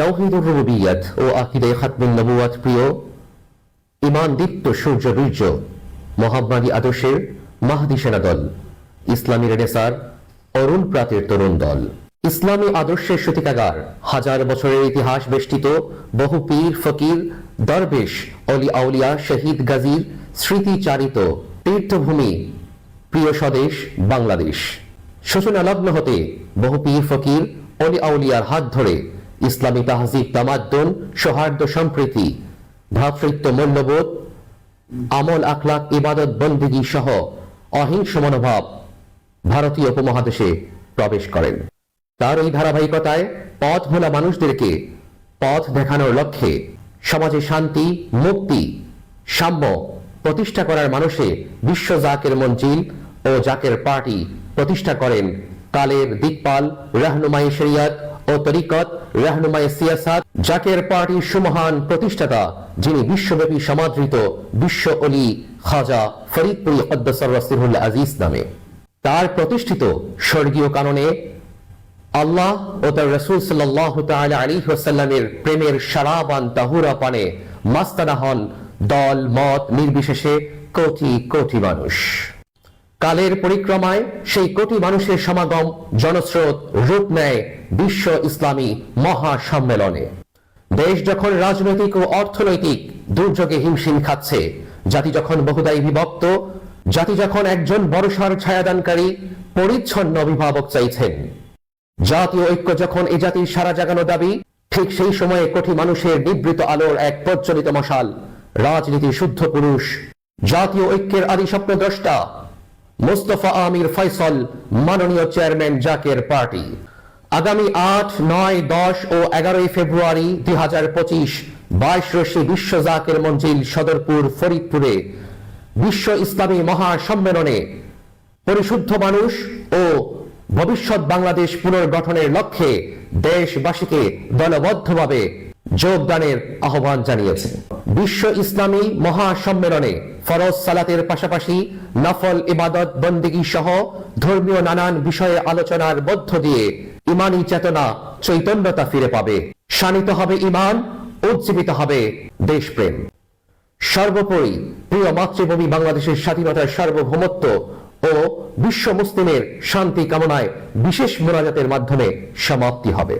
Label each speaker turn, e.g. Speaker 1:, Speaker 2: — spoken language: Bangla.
Speaker 1: রুবিয়াত ও আকিদে নবুয়াত প্রিয় ইমান দীপ্ত সূর্য বীর্য আদর্শের মাহাদি সেনা দল ইসলামী রেনেসার, অরুণ প্রাতের তরুণ দল। ইসলামী আদর্শের হাজার বছরের ইতিহাস বেষ্টিত বহু পীর, ফকির, দরবেশ, অলি আউলিয়া, শহীদ গাজীর স্মৃতিচারিত তীর্থভূমি, প্রিয় স্বদেশ, বাংলাদেশ। সূচনা হতে বহু পীর, ফকির, অলি আউলিয়ার হাত ধরে ইসলামী তাহজিব তামাদ্দন, সৌহার্দ্য সম্প্রীতি, ভ্রাতৃত্ব মূল্যবোধ, আমল আখলাক ইবাদত বন্দিগি সহ অহিংস মনোভাব ভারতীয় উপমহাদেশে প্রবেশ করেন। তার এই ধারাবাহিকতায় পথ ভোলা মানুষদেরকে পথ দেখানোর লক্ষ্যে সমাজে শান্তি, মুক্তি, সাম্য প্রতিষ্ঠা করার মানুষে বিশ্ব জাকের মঞ্জিল ও জাকের পার্টি প্রতিষ্ঠা করেন কালের দিকপাল রাহনুমাই শরিয়াত ও তরিকত রাহনুমাই সিয়াসাত, জাকের পার্টির সুমহান প্রতিষ্ঠাতা, যিনি বিশ্বব্যাপী সমাদৃত বিশ্ব অলি খাজা ফরিদপুরি কদ্দসর রসিহুল আজিজ নামে। তার প্রতিষ্ঠিত স্বর্গীয় কাননে আল্লাহ ও তার রসুল সাল্লাহ তাআলা আলাইহি ওয়াসাল্লামের প্রেমের সারাবান তাহুরা পানে মাস্তানা হন দল, মত, নির্বিশেষে কোটি কোটি মানুষ। কালের পরিক্রমায় সেই কোটি মানুষের সমাগম জনস্রোত রূপ নেয় বিশ্ব ইসলামী মহাসম্মেলনে। দেশ যখন রাজনৈতিক ও অর্থনৈতিক দুর্যোগে হিমশিম খাচ্ছে, জাতি যখন বহুদায়ী বিভক্ত, জাতি যখন একজন বড়সার ছায়াদানকারী, পরিচ্ছন্ন অভিভাবক চাইছেন। জাতীয় ঐক্য যখন এ জাতির সারা জাগানো দাবি, ঠিক সেই সময়ে কোটি মানুষের নিবৃত আলোর এক প্রজ্বলিত মশাল, রাজনীতির শুদ্ধ পুরুষ, জাতীয় ঐক্যের আদি স্বপ্ন দ্রষ্টা মোস্তফা আমির ফয়সল মাননীয় চেয়ারম্যান জাকের পার্টি। আগামী আট, নয়, দশ ও এগারোই ফেব্রুয়ারি দুই হাজার পঁচিশ, বাইশ রশি বিশ্ব জাকের মঞ্জিল সদরপুর ফরিদপুরে বিশ্ব ইসলামী মহাসম্মেলনে পরিশুদ্ধ মানুষ ও ভবিষ্যৎ বাংলাদেশ পুনর্গঠনের লক্ষ্যে দেশবাসীকে দলবদ্ধভাবে যোগদানের আহ্বান জানিয়েছে। বিশ্ব ইসলামী মহাসম্মেলনে ফরজ সালাতের পাশাপাশি নফল ইবাদত বন্দিগি সহ ধর্মীয় নানান বিষয়ে আলোচনার মধ্য দিয়ে ইমানি চেতনা চৈতন্যতা ফিরে পাবে। শানিত হবে ইমান, উজ্জীবিত হবে দেশপ্রেম। সর্বোপরি প্রিয় মাতৃভূমি বাংলাদেশের স্বাধীনতার সার্বভৌমত্ব ও বিশ্ব মুসলিমের শান্তি কামনায় বিশেষ মোনাজাতের মাধ্যমে সমাপ্তি হবে।